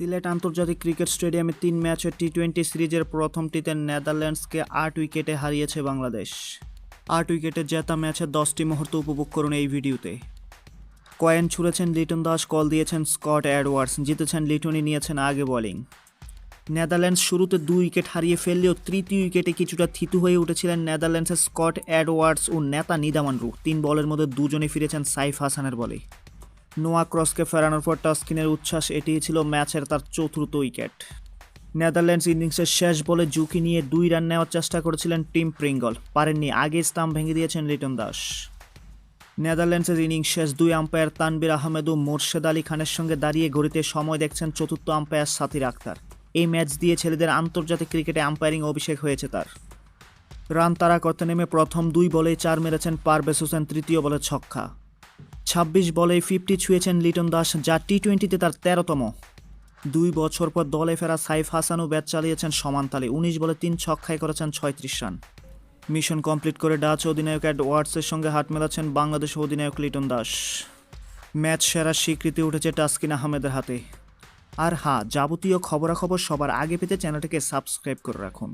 সিলেট আন্তর্জাতিক ক্রিকেট স্টেডিয়ামে তিন ম্যাচের টি টোয়েন্টি সিরিজের প্রথমটিতে নেদারল্যান্ডসকে আট উইকেটে হারিয়েছে বাংলাদেশ। আট উইকেটে জেতা ম্যাচের দশটি মুহূর্ত উপভোগ করুন এই ভিডিওতে। কয়েন ছুঁড়েছেন লিটন দাস, কল দিয়েছেন স্কট অ্যাডওয়ার্ডস জিতেছেন লিটনই নিয়েছেন আগে বোলিং। নেদারল্যান্ডস শুরুতে দুই উইকেট হারিয়ে ফেললেও তৃতীয় উইকেটে কিছুটা থিতু হয়ে উঠেছিলেন নেদারল্যান্ডসের স্কট অ্যাডওয়ার্ডস ও নেতা নিদামান নিদামানরু তিন বলের মধ্যে দুজনে ফিরেছেন সাইফ হাসানের বলে। নোয়া ক্রসকে ফেরানোর পর টাস্কিনের উচ্ছ্বাস এটিই ছিল ম্যাচের তার চতুর্থ উইকেট। নেদারল্যান্ডস ইনিংসের শেষ বলে ঝুঁকি নিয়ে দুই রান নেওয়ার চেষ্টা করেছিলেন টিম প্রিঙ্গল। পারেননি আগে স্টাম্প ভেঙে দিয়েছেন লিটন দাস। নেদারল্যান্ডসের ইনিংস শেষ দুই আম্পায়ার তানবির আহমেদ ও মোর্শেদ আলী খানের সঙ্গে দাঁড়িয়ে ঘড়িতে সময় দেখছেন চতুর্থ আম্পায়ার সাথির আক্তার। এই ম্যাচ দিয়ে ছেলেদের আন্তর্জাতিক ক্রিকেটে আম্পায়ারিং অভিষেক হয়েছে তার। রান তারা করতে নেমে প্রথম দুই বলেই চার মেরেছেন পারভেজ হোসেন, তৃতীয় বলে ছক্কা। ছাব্বিশ বলে ফিফটি ছুঁয়েছেন লিটন দাস, যা টি টোয়েন্টিতে তার তেরোতম। দুই বছর পর দলে ফেরা সাইফ হাসানও ব্যাট চালিয়েছেন সমান তালে। উনিশ বলে তিন ছক্কায় করেছেন ছয়ত্রিশ রান। মিশন কমপ্লিট করে ডাচ অধিনায়ক অ্যাডওয়ার্ডসের সঙ্গে হাত মেলাচ্ছেন বাংলাদেশ অধিনায়ক লিটন দাস। ম্যাচ সেরা স্বীকৃতি উঠেছে টাস্কিন আহমেদের হাতে। আর হ্যাঁ যাবতীয় খবরাখবর সবার আগে পেতে চ্যানেলটিকে সাবস্ক্রাইব করে রাখুন।